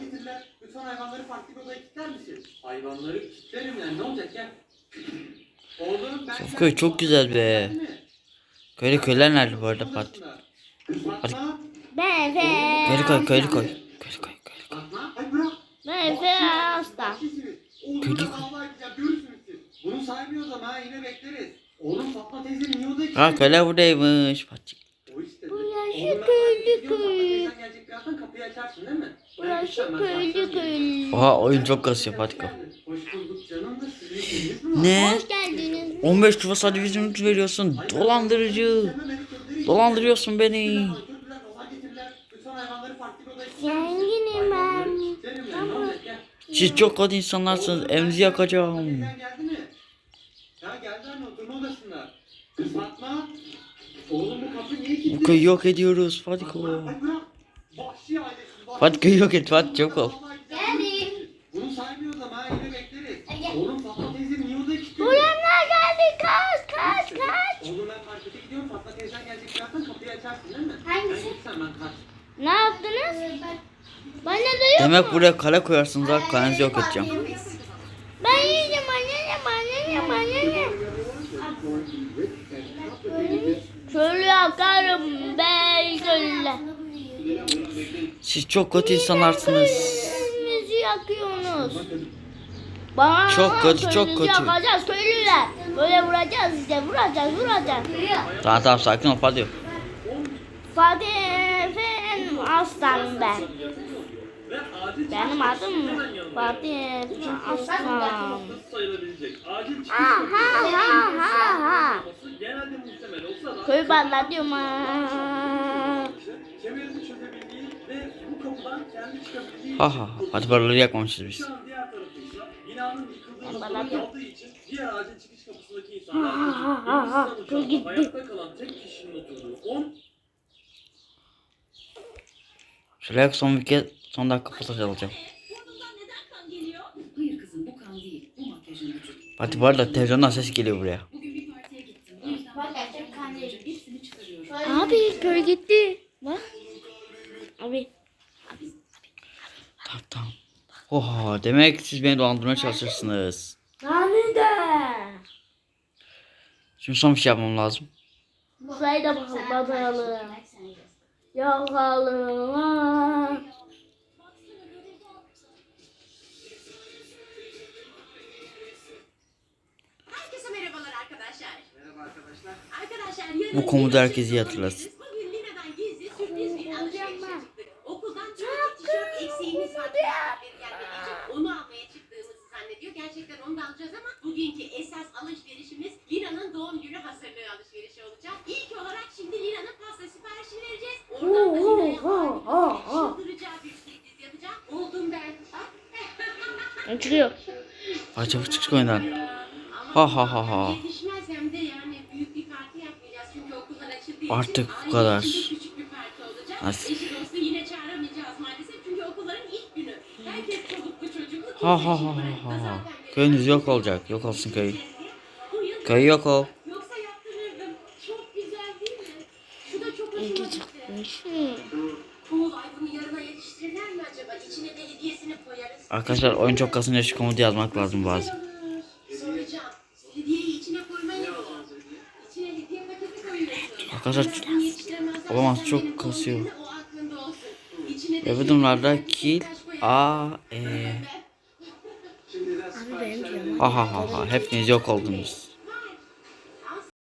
getirdiler. Lütfen hayvanları farklı bir odaya kilitler misin? Hayvanları kilitlerim yani ne olacak ya? Oğlum ben... Sofköy çok güzel be. Köylü köyler nerede bu arada Fatih? Ben Efe. Köylü koy köylü koy. Köylü koy köylü koy. Fatma. Ay bırak. Ben Efe hasta. Görürsünüz siz. Bunu saymıyoruz ama ha yine bekleriz. Oğlum Fatma teyze niye odaya Ha kilitledin? köylü buradaymış Fatih. Bu yaşı Oğlum ben köylü köy. teyzen gelecek birazdan kapıyı açarsın değil mi? Burası köylü köylü. Oha oyun çok kasıyor var? Ne? Hoş geldiniz. 15 çuval sadece bizim veriyorsun. Dolandırıcı. Dolandırıyorsun beni. Zenginim ben. Siz çok kötü insanlarsınız. Evinizi yakacağım. Bu köyü yok ediyoruz Fatih. Fatih köyü yok et çok ol. Geldim. Bunu saymıyoruz ama yine bekleriz. Oğlum Fatma teyze niye odaya kilitli? Uyanlar geldi. Kaç kaç kaç. Oğlum ben markete gidiyorum. Fatma teyzen gelecek birazdan kapıyı açarsın değil mi? Hangisi? Ben gitsem ben kaç. Ne yaptınız? Bana da yok Demek mu? buraya kale koyarsınız ha kalenizi yok edeceğim. Ben yiyeceğim anne anne anne. Şöyle yakarım be şöyle. Siz çok kötü insanlarsınız. Evimizi yakıyorsunuz. Bana Çok kötü, çok kötü. Yakacağız köylüler. Böyle vuracağız işte vuracağız vuracağız. Tamam tamam sakin ol Fatih. Fatih Efe'nin aslanım ben. Benim adım Fatih Aslan. sayılabilecek acil çıkış Ha ha ha ha ha. da Köyü anlatıyorum ha. Diyor. kaldığı için diğer acil çıkış kapısındaki Ha, ha, ha, ha. Dur, gitti. hayatta kalan tek kişinin oturduğu 10 Şuraya son bir kez son dakika pasaj alacağım. Kızım bu arada televizyondan ses geliyor buraya. Abi köy gitti. Bak. Abi. Oha demek siz beni dolandırmaya çalışırsınız. Nerede? Şimdi son bir şey yapmam lazım. Burayı da. Bakalım. Yakalım. Herkese merhabalar arkadaşlar. Merhaba arkadaşlar. Arkadaşlar yarın Bu komuda yeni herkes iyi sezon hatırlasın. Okuldan çok eksiğimiz var. Onu almaya çıktığımızı zannediyor. Gerçekten onu da alacağız ama bugünkü esas alışverişimiz Lina'nın doğum günü hazırlığı alışverişi olacak. İlk olarak şimdi Lina'nın pasta siparişini vereceğiz. Oradan da Lina'ya çıldıracağı bir sürpriz yapacağım. Oldum ben. Ne çıkıyor? Hadi çabuk çık oyundan. Ha, ha, ha, ha. Yetişmezsem de yani büyük bir parti yapmayacağız çünkü okullar açıldığı için Artık bu kadar. küçük bir parti olacak. Nasıl? Ha ha ha ha ha. Zaten Köyünüz yok olacak. Yok olsun köy. Köy yok ol. Yoksa yaptırırdım. Çok güzel değil mi? Şu da çok hoşuma gitti. Cool ay bunu yarına yetiştirirler mi acaba? İçine de hediyesini koyarız. Arkadaşlar oyun çok kasınca şu komutu yazmak lazım bazen. Soracağım. Hediyeyi içine koyman lazım. İçine hediye paketi koyuyorsun. Arkadaşlar olamaz, çok kasıyor. gününe o aklında olsun. İçine de Ve bu durumlarda kill. A E Şimdi de Abi benim canım. ha ha ha ha hepiniz yok oldunuz.